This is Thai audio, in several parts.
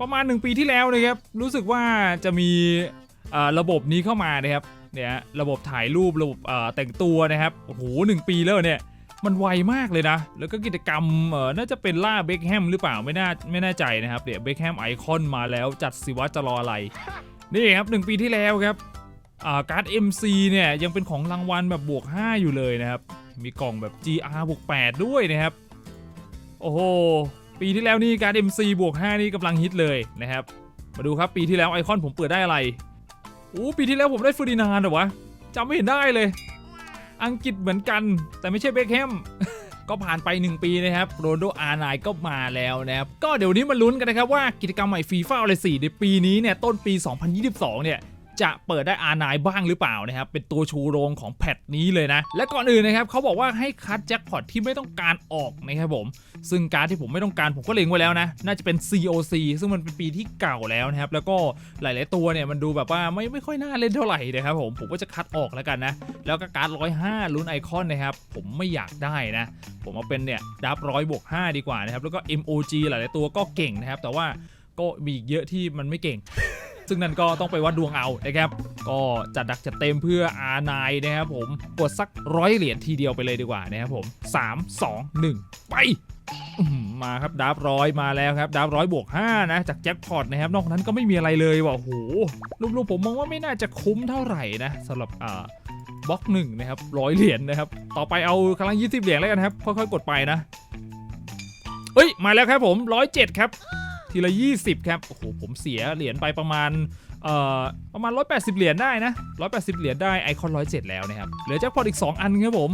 ประมาณ 1 ปีที่แล้วนะครับ รู้สึกว่าจะมีระบบนี้เข้ามานะครับเนี่ยระบบถ่ายรูประบบแต่งตัวนะครับโอ้โหหนึ่งปีแล้วเนี่ยมันไวมากเลยนะ แล้วก็กิจกรรมน่าจะเป็นล่าเบคแฮมหรือเปล่าไม่น่าไม่แน่ใจนะครับเดี๋ยวเบคแฮมไอคอนมาแล้วจัดสิวะจะรออะไร นี่ครับหนึ่งปีที่แล้วครับการ์ด MC เนี่ยยังเป็นของรางวัลแบบบวก 5 อยู่เลยนะครับ มีกล่องแบบ GR บวก 8 ด้วยนะครับ โอ้โห ปีที่แล้วนี่การ MC บวก5นี่กำลังฮิตเลยนะครับ มาดูครับปีที่แล้วไอคอนผมเปิดได้อะไรโอ้ปีที่แล้วผมได้เฟอร์ดินานเหรอวะจำไม่เห็นได้เลย อังกฤษเหมือนกัน แต่ไม่ใช่เบคแฮมก็ผ่านไป 1 ปีนะครับโรนโดอาร์ไนก็มาแล้วนะครับ ก็เดี๋ยวนี้มาลุ้นกันนะครับว่ากิจกรรมใหม่ฟีฟ่าอะไร4ในปีนี้เนี่ยต้นปี 2022 เนี่ย จะเปิดได้อาร์ไนบ้างหรือเปล่านะครับ เป็นตัวชูโรงของแพทนี้เลยนะ และก่อนอื่นนะครับเขาบอกว่าให้คัดแจ็คพอตที่ไม่ต้องการออกนะครับผม ซึ่งการที่ผมไม่ต้องการผมก็เล็งไว้แล้วนะ น่าจะเป็น COC ซึ่งมันเป็นปีที่เก่าแล้วนะครับ แล้วก็หลาย ๆ ตัวเนี่ยมันดูแบบว่าไม่ไม่ค่อยน่าเล่นเท่าไหร่นะครับผม ผมก็จะคัดออกแล้วกันนะ แล้วก็การ์ด105ลุ้นไอคอนนะครับ ผมไม่อยากได้นะ ผมเอาเป็นเนี่ยดับร้อยบวก5ดีกว่านะครับ แล้วก็ MOG หลาย ๆ ตัวก็เก่งนะครับ แต่ว่าก็มีอีกเยอะที่มันไม่เก่ง ซึ่งนั่นก็ต้องไปวัดดวงเอานะครับ ก็จัดดักจัดเต็มเพื่อ R9 นนะครับผม กดสักร้อยเหรียญทีเดียวไปเลยดีกว่านะครับผม 3 2 1 ไปมาครับดับร้อยมาแล้วครับดับร้อยบวก5นะจากแจ็คพอตนะครับนอกนั้นก็ไม่มีอะไรเลยว่ะโอ้โหรวมๆผมมองว่าไม่น่าจะคุ้มเท่าไหร่นะสำหรับอ่าบล็อกหนึ่งนะครับร้อยเหรียญนะครับ ต่อไปเอาครั้งยี่สิบเหรียญแล้วกันครับค่อยๆกดไปนะเอ้ยมาแล้วครับผมร้อยเจ็ดครับ ทีละ 20 ครับ โอ้โห ผมเสียเหรียญไปประมาณ เอ่อ ประมาณ 180 เหรียญได้นะ 180 เหรียญได้ไอคอน 107 แล้วนะครับ เหลือแจ็คพอตอีก 2 อันครับผม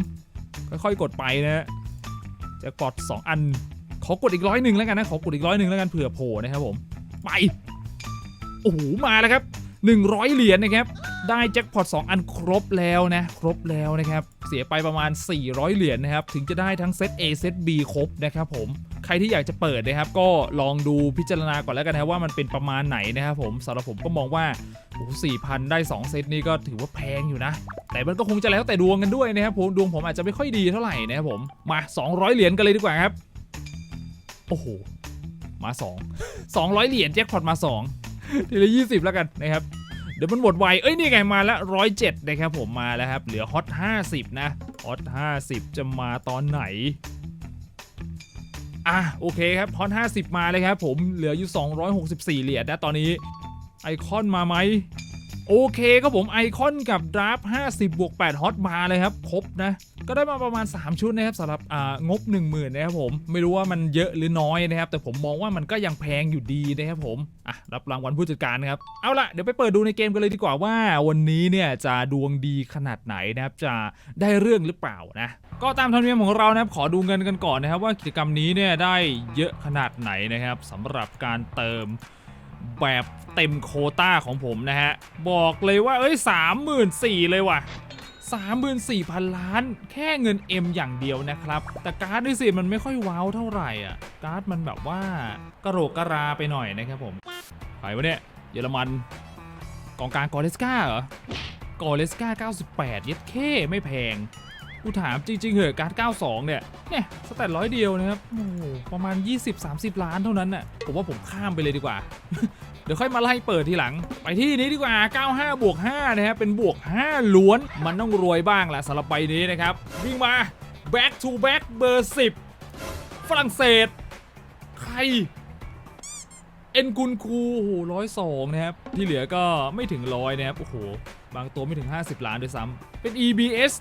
ค่อยๆ กดไปนะฮะแจ็คพอต2 อัน ขอกดอีกร้อยหนึ่งแล้วกันนะ ขอกดอีกร้อยหนึ่งแล้วกันเผื่อโผล่นะครับผม ไป โอ้โห มาแล้วครับ 100 เหรียญนะครับ ได้แจ็คพอต2อันครบแล้วนะ ครบแล้วนะครับ เสียไปประมาณ 400 เหรียญนะครับ ถึงจะได้ทั้งเซต A เซต B ครบนะครับผม ใครที่อยากจะเปิดนะครับ ก็ลองดูพิจารณาก่อนแล้วกันนะว่ามันเป็นประมาณไหนนะครับผมสำหรับผมก็มองว่าโอ้สี่พันได้ 2 เซตนี้ก็ถือว่าแพงอยู่นะ แต่มันก็คงจะแล้วแต่ดวงกันด้วยนะครับผมดวงผมอาจจะไม่ค่อยดีเท่าไหร่นะครับผมมา 200 เหรียญกันเลยดีกว่าครับ โอ้โหมา 2 200 เหรียญแจ็คพอตมา 2 ทีละ20แล้วกันนะครับเดี๋ยวมันหมดไวเอ้ยนี่ไงมาแล้ว107นะครับผมมาแล้วครับ เหลือฮอต50นะฮอต50จะมาตอนไหนอะโอเคครับฮอต50มาเลยครับผมเหลืออยู่264เหรียญนะตอนนี้ไอคอนมาไหมโอเคครับผมไอคอนกับดราฟ50บวก8ฮอตมาเลยครับครบนะ ก็ได้มาประมาณ 3 ชุดนะครับสำหรับงบ 10,000นะครับผมไม่รู้ว่ามันเยอะหรือน้อยนะครับ แต่ผมมองว่ามันก็ยังแพงอยู่ดีนะครับผมอะรับรางวัลผู้จัดการนะครับเอาล่ะเดี๋ยวไปเปิดดูในเกมกันเลยดีกว่าว่าวันนี้เนี่ยจะดวงดีขนาดไหนนะครับจะได้เรื่องหรือเปล่านะก็ตามธรรมเนียมของเรานะครับขอดูเงินกันก่อนนะครับ ว่ากิจกรรมนี้เนี่ยได้เยอะขนาดไหนนะครับสำหรับการเติมแบบเต็มโคต้าของผมนะฮะบอกเลยว่าเอ้ยสามหมื่นสี่เลยว่ะ สามหมื่นสี่พันล้าน แค่เงิน M อย่างเดียวนะครับ แต่การ์ดด้วยสิมันไม่ค่อยว้าวเท่าไหร่อะ การ์ดมันแบบว่ากระโหลกกระราไปหน่อยนะครับผมใครวะเนี่ย เยอรมันกองกลางกอเลสกาเหรอกอเลสกา98 เย็ดเคไม่แพงกูถามจริง ๆเหอะการ์ด92 เนี่ย เนี่ยสแตทร้อยเดียวนะครับ โอ้ประมาณ 20-30 ล้านเท่านั้นน่ะ ผมว่าผมข้ามไปเลยดีกว่า ดี๋ยวค่อยมาไล่เปิดทีหลัง ไปที่นี้ดีกว่า 95 บวก5นะครับเป็นบวก 5 ล้วน มันต้องรวยบ้างแหละสำหรับใบนี้นะครับวิ่งมา back to back เบอร์ 10 ฝรั่งเศส ใคร เอ็นกุนคูโอ้โหร้อยสองนะครับ ที่เหลือก็ไม่ถึงร้อยนะครับ โอ้โห บางตัวไม่ถึง 50 ล้านด้วยซ้ำเป็น EBS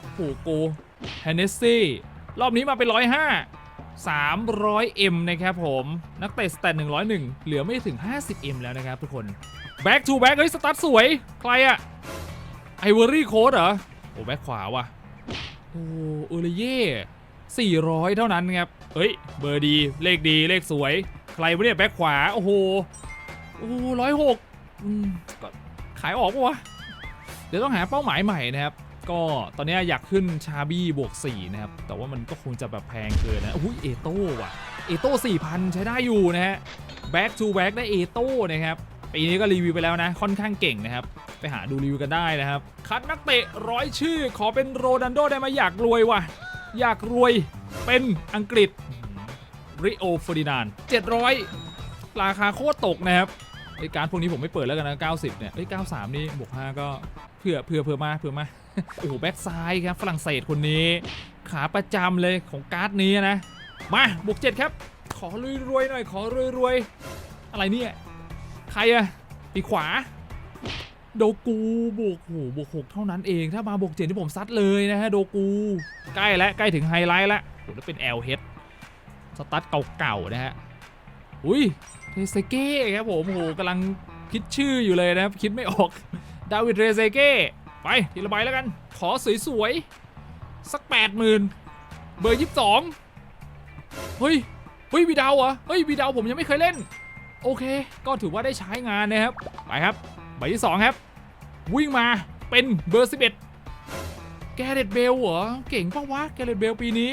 โอ้โหโกแฮนเนสซี่ รอบนี้มาเป็น105 300M นะครับผม นักเตะสแตท101 เหลือไม่ถึง 50M แล้วนะครับทุกคน back to back เฮ้ย สตาร์ทสวย ใครอะไอวอรี่โค้ดเหรอ โอ้แบ็คขวาว่ะ โอ้เออเลยเย่400 เท่านั้นครับ เฮ้ย เบอร์ดี เลขดี เลขสวย ใครวะเนี่ยแบ็คขวา โอ้โห โอ้ร้อยหกขายออกปะวะ เดี๋ยวต้องหาเป้าหมายใหม่นะครับ ก็ตอนนี้อยากขึ้นชาบี้บวก4นะครับ แต่ว่ามันก็คงจะแบบแพงเกินนะอุ้ยเอโต้ว่ะเอโต้4,000 ใช้ได้อยู่นะฮะ back to back ได้เอโต้นะครับปีนี้ก็รีวิวไปแล้วนะ ค่อนข้างเก่งนะครับ ไปหาดูรีวิวกันได้นะครับ คัดนักเตะร้อยชื่อขอเป็นโรนันโดได้ไหมอยากรวยว่ะ อยากรวยเป็นอังกฤษริโอฟอร์ดินาน700 ราคาโคตรตกนะครับไอการพวกนี้ผมไม่เปิดแล้วกันนะ 90 เนี่ยเอ้93 นี่บวก5ก็ ผื่อเผื่อเผื่อมาเผื่อมาโอ้โหแบ็กซ้ายครับฝรั่งเศสคนนี้ ขาประจำเลยของการ์ดนี้นะมาบวก7ครับ ขอรวยๆหน่อยขอรวยๆอะไรเนี่ยใครอะปีขวา โดกูบวกโหบวก6เท่านั้นเองถ้ามาบวก7ที่ผมซัดเลยนะฮะโดกูใกล้แล้วใกล้ถึงไฮไลท์แล้วโหแล้วเป็น L h สตัดเก่าๆนะฮะอุ้ยเรเซเก้ครับผมโอ้โหกำลังคิดชื่ออยู่เลยนะครับคิดไม่ออก ดาวิดเรเซเก้ไปทีละใบแล้วกัน ขอสวยๆ สัก 8 0,000 เบอร์ 22 เฮ้ย เฮ้ยวีดาวเหรอ เฮ้ยวีดาวผมยังไม่เคยเล่น โอเค ก็ถือว่าได้ใช้งานนะครับ ไปครับ ใบที่ 2 ครับ วิ่งมาเป็นเบอร์ 11 แกเรตเบลเหรอ เก่งปะวะ แกเรตเบลปีนี้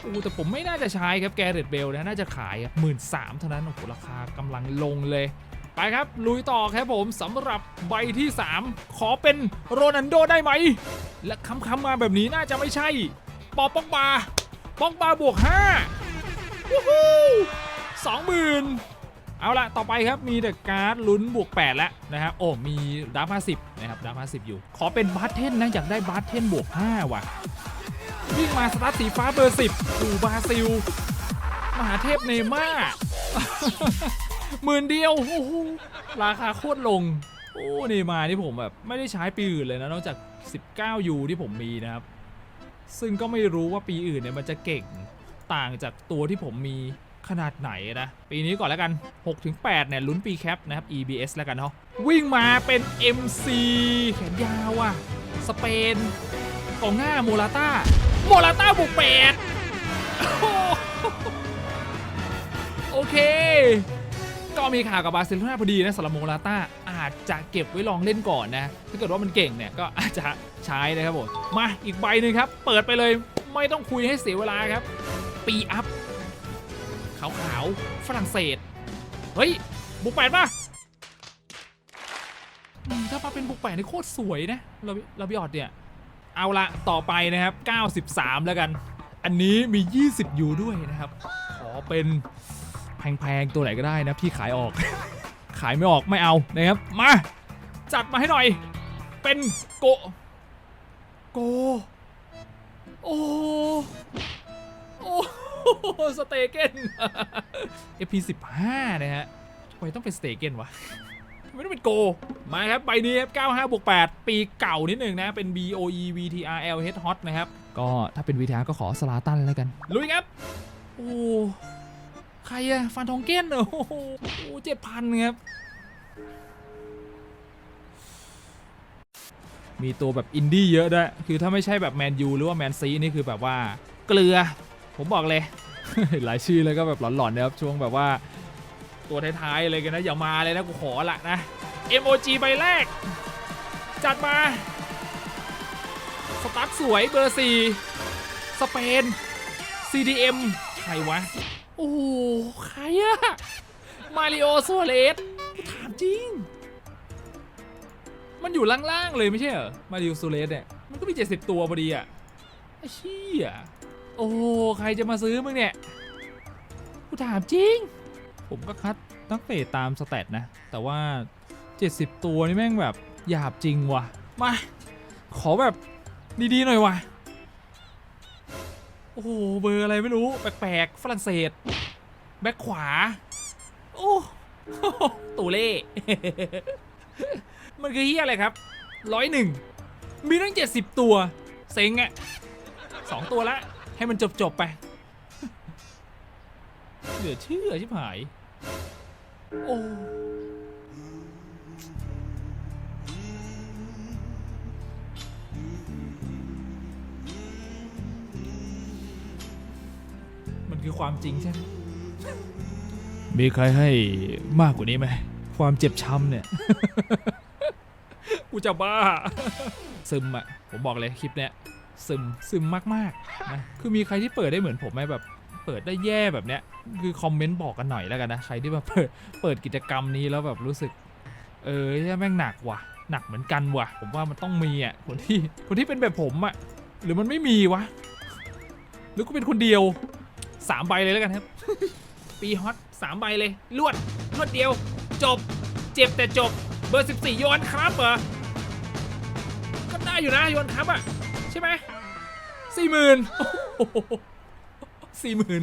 โอ้แต่ผมไม่น่าจะใช้ครับแกเรตเบลนะน่าจะขายหมื่นสามเท่านั้นโอ้โหราคากำลังลงเลย ไปครับ ลุยต่อครับผมสำหรับใบที่ 3 ขอเป็นโรนันโดได้ไหม และคำคำๆมาแบบนี้น่าจะไม่ใช่ ปอป้องบาป้องบาบวก5วู้ฮู้สองหมื่นเอาละต่อไปครับมีแต่การ์ดลุ้นบวก 8 แล้วนะครับโอ้มีดับ50นะครับดับ50อยู่ ขอเป็นบาร์เทนนะอยากได้บาร์เทนบวก 5 ว่ะวิ่งมาสตาร์สีฟ้าเบอร์ 10อูบาซิล มหาเทพเนม่า หมื่นเดียวโอ้โหราคาโคตรลง โอ้นย์มานี่ผมแบบไม่ได้ใช้ปีอื่นเลยนะนอกจาก 19ยูที่ผมมีนะครับ ซึ่งก็ไม่รู้ว่าปีอื่นเนี่ยมันจะเก่งต่างจากตัวที่ผมมีขนาดไหนนะ ปีนี้ก่อนแล้วกัน 6-8เนี่ยลุ้นปีแคปนะครับ EBS แล้วกันเนาะวิ่งมาเป็น MC แขนยาวอะสเปนกองหน้าโมราต้าโมราต้าบุกแปดโอ้ ก็มีข่าวกับบาร์เซโลนาพอดีนะสำหรับโมราต้าอาจจะเก็บไว้ลองเล่นก่อนนะ ถ้าเกิดว่ามันเก่งเนี่ยก็อาจจะใช้นะครับผม มาอีกใบหนึ่งครับ เปิดไปเลยไม่ต้องคุยให้เสียเวลาครับ ปีอัพขาวๆฝรั่งเศส เฮ้ย บุกแปดป่ะถ้ามาเป็นบุกแปดนี่โคตรสวยนะเราเราบิออดเนี่ย เอาละต่อไปนะครับ 93 แล้วกัน อันนี้มี 20 อยู่ด้วยนะครับ ขอเป็น แพงๆตัวไหนก็ได้นะพี่ขายออก ขายไม่ออกไม่เอานะครับมาจัดมาให้หน่อย เป็นโกโกโอ้โอ้สเตเกน FP15 นะฮะทำไมต้องเป็นสเตเกนวะไม่ต้องเป็นโก มาครับ ใบนี้ครับ 95บวก8ปีเก่านิดหนึ่งนะ เป็น BOE VTRL Head Hot นะครับ ก็ถ้าเป็น VTR ก็ขอสลาตันแล้วกัน ลุยครับ โอ้ ใครอะฟันทองเก้นโอ้โหเจ็ดพันครับ มีตัวแบบอินดี้เยอะด้วย คือถ้าไม่ใช่แบบแมนยูหรือว่าแมนซีนี่คือแบบว่าเกลือ ผมบอกเลย หลายชื่อเลยก็แบบหลอนๆนะครับช่วงแบบว่าตัวท้ายๆเลยกันนะ อย่ามาเลยนะกูขอละนะ MOG ใบแรก จัดมา สตาร์ทสวยเบอร์4สเปน CDM ใครวะ โอ้โหใครอะมาริโอโซเลสกูถามจริง มันอยู่ล่างๆเลยไม่ใช่เหรอ มาริโอโซเลสเนี่ย มันก็มี 70 ตัวพอดีอะไอ้เชี่ยโอ้ใครจะมาซื้อมึงเนี่ย กูถามจริง ผมก็คัดตั้งเตะตามสแตทนะ แต่ว่า 70 ตัวนี่แม่งแบบหยาบจริงว่ะ มา ขอแบบดีๆหน่อยว่ะ อ้โหเบอร์อะไรไม่รู้ แปลกๆฝรั่งเศส แบ็คขวา โอ้ตูเล่ มันคือเฮียอะไรครับร้อยหนึ่งมีตั้ง 70 ตัว เซ็งอะสองตัวละ ให้มันจบๆไป เหลือเชื่อชิบหาย โอ้ มันคือความจริงใช่ไหมมีใครให้มากกว่านี้ไหม ความเจ็บช้ำเนี่ย กูจะบ้า ซึมอะผมบอกเลยคลิปเนี้ย ซึมซึมมากๆนะคือมีใครที่เปิดได้เหมือนผมไหมแบบเปิดได้แย่แบบเนี้ย คือคอมเมนต์บอกกันหน่อยแล้วกันนะ ใครที่แบบเปิดเปิดกิจกรรมนี้แล้วแบบรู้สึก เออใช่แม่งหนักว่ะ หนักเหมือนกันว่ะ ผมว่ามันต้องมีอะคนที่คนที่เป็นแบบผมอะ หรือมันไม่มีวะ หรือกูเป็นคนเดียว สามใบเลยแล้วกันครับ ปีฮอตสามใบเลยลวดลวดเดียว จบ เจ็บแต่จบ เบอร์ 14 โยนครับเหรอ ก็ได้อยู่นะโยนครับอะใช่ไหมสี่หมื่นสี่หมื่น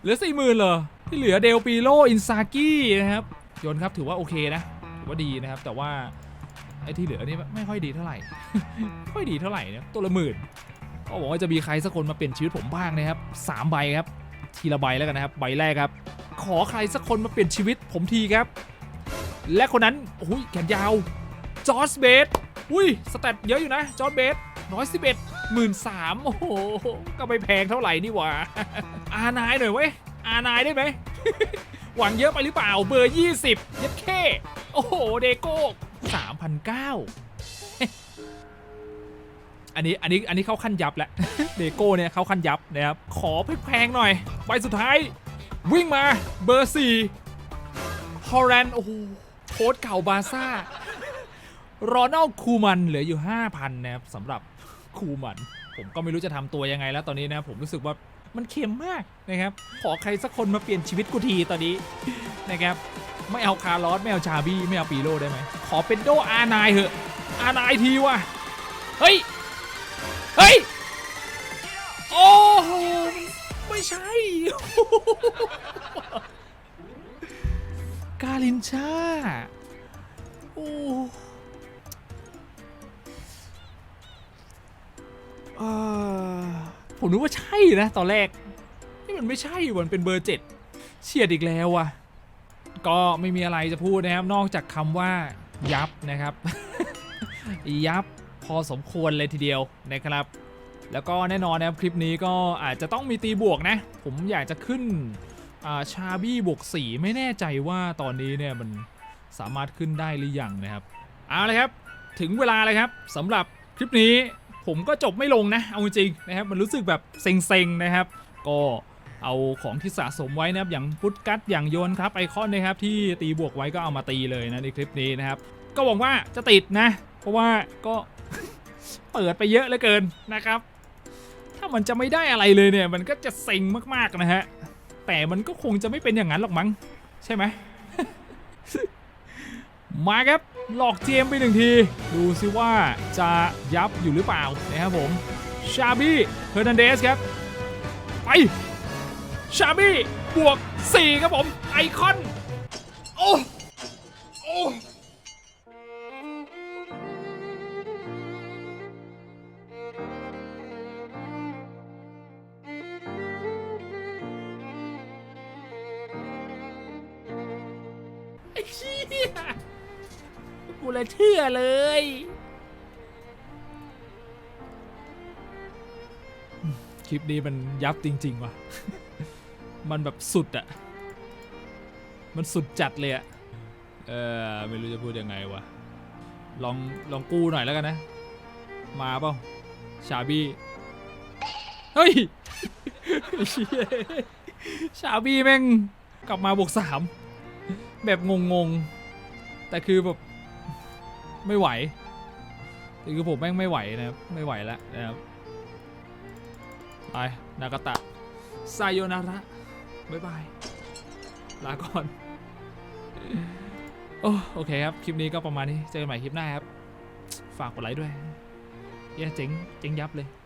เหลือสี่หมื่นเหรอ ที่เหลือเดลปีโลอินซากินะครับ โยนครับถือว่าโอเคนะถือว่าดีนะครับ แต่ว่าไอ้ที่เหลือนี่ไม่ค่อยดีเท่าไหร่ ไม่ค่อยดีเท่าไหร่นะตัวละหมื่น ก็บอกว่าจะมีใครสักคนมาเปลี่ยนชีวิตผมบ้างนะครับสามใบครับ ทีละใบแล้วกันนะครับ ใบแรกครับ ขอใครสักคนมาเปลี่ยนชีวิตผมทีครับ และคนนั้นโอ้ยแขนยาวจอร์จเบสอุ้ยสแตทเยอะอยู่นะจอร์จเบสร้อยสิบเอ็ดหมื่นสามโอ้โห ก็ไม่แพงเท่าไหร่นี่หว่า อานายหน่อยเว้ย อานายได้ไหม หวังเยอะไปหรือเปล่าเบอร์ 20ยัดเข้โอ้โห เดโก้3,009 อันนี้อันนี้อันนี้เข้าขั้นยับแล้วเดโก้เนี่ยเข้าขั้นยับนะครับขอแพงๆหน่อยใบสุดท้าย วิ่งมาเบอร์4ฮอลแลนโอ้โหโค้ดเก่าบาซ่ารอนัลคูมันเหลืออยู่ 5,000นะครับสำหรับคูมัน ผมก็ไม่รู้จะทำตัวยังไงแล้วตอนนี้นะผมรู้สึกว่ามันเค็มมากนะครับ ขอใครสักคนมาเปลี่ยนชีวิตกูทีตอนนี้นะครับ ไม่เอาคาร์ลอสไม่เอาชาบี้ไม่เอาปีโร่ได้ไหมขอเป็นโดอานายเหอะอานายทีว่ะเฮ้ย เฮ้ย โอ้โหไม่ใช่ กาลินชา โอ้เอ่อผมนึกว่าใช่นะ ตอนแรก นี่มันไม่ใช่มันเป็นเบอร์เจ็ดเฉียดอีกแล้วว่ะก็ไม่มีอะไรจะพูดนะครับ นอกจากคำว่ายับนะครับ ยับ พอสมควรเลยทีเดียวนะครับ แล้วก็แน่นอนนะครับคลิปนี้ก็อาจจะต้องมีตีบวกนะ ผมอยากจะขึ้นาชาบี้บวก4ไม่แน่ใจว่าตอนนี้เนี่ยมันสามารถขึ้นได้หรือยังนะครับเอาเลยครับถึงเวลาเลยครับสำหรับคลิปนี้ผมก็จบไม่ลงนะ เอาจริงๆนะครับมันรู้สึกแบบเซ็งๆนะครับ ก็เอาของที่สะสมไว้นะครับอย่างพุทกัตอย่างโยนครับไอคอนนะครับที่ตีบวกไว้ก็เอามาตีเลยนะในคลิปนี้นะครับ ก็หวังว่าจะติดนะ เพราะว่าก็ เปิดไปเยอะเหลือเกินนะครับ ถ้ามันจะไม่ได้อะไรเลยเนี่ย มันก็จะเซ็งมากๆนะฮะ แต่มันก็คงจะไม่เป็นอย่างนั้นหรอกมั้ง ใช่ไหม มาครับ หลอกเจมไปหนึ่งที ดูซิว่าจะยับอยู่หรือเปล่านะครับผม ชาบี้เฮอร์นันเดสครับ ไป ชาบี้บวก 4 ครับผม ไอคอน โอ้ โอ้ไอ้ กูเลยเชื่อเลยคลิปนี้มันยับจริง ๆ ว่ะ มันแบบสุดอะมันสุดจัดเลยอะเออไม่รู้จะพูดยังไงวะ ลองลองกู้หน่อยแล้วกันนะ มาเปล่าชาบี้ เฮ้ยเชี่ยชาบี้แม่งกลับมาบวกสามแบบงงๆ แต่คือแบบ ไม่ไหวคือผมแม่งไม่ไหวนะครับไม่ไหวแล้วนะครับไปนากาตะไซโยนาระบ๊ายบาย ลาก่อน โอ้โอเคครับ คลิปนี้ก็ประมาณนี้ เจอกันใหม่คลิปหน้าครับ ฝากกดไลค์ด้วยเย้เจ๋งเจ๋งยับเลย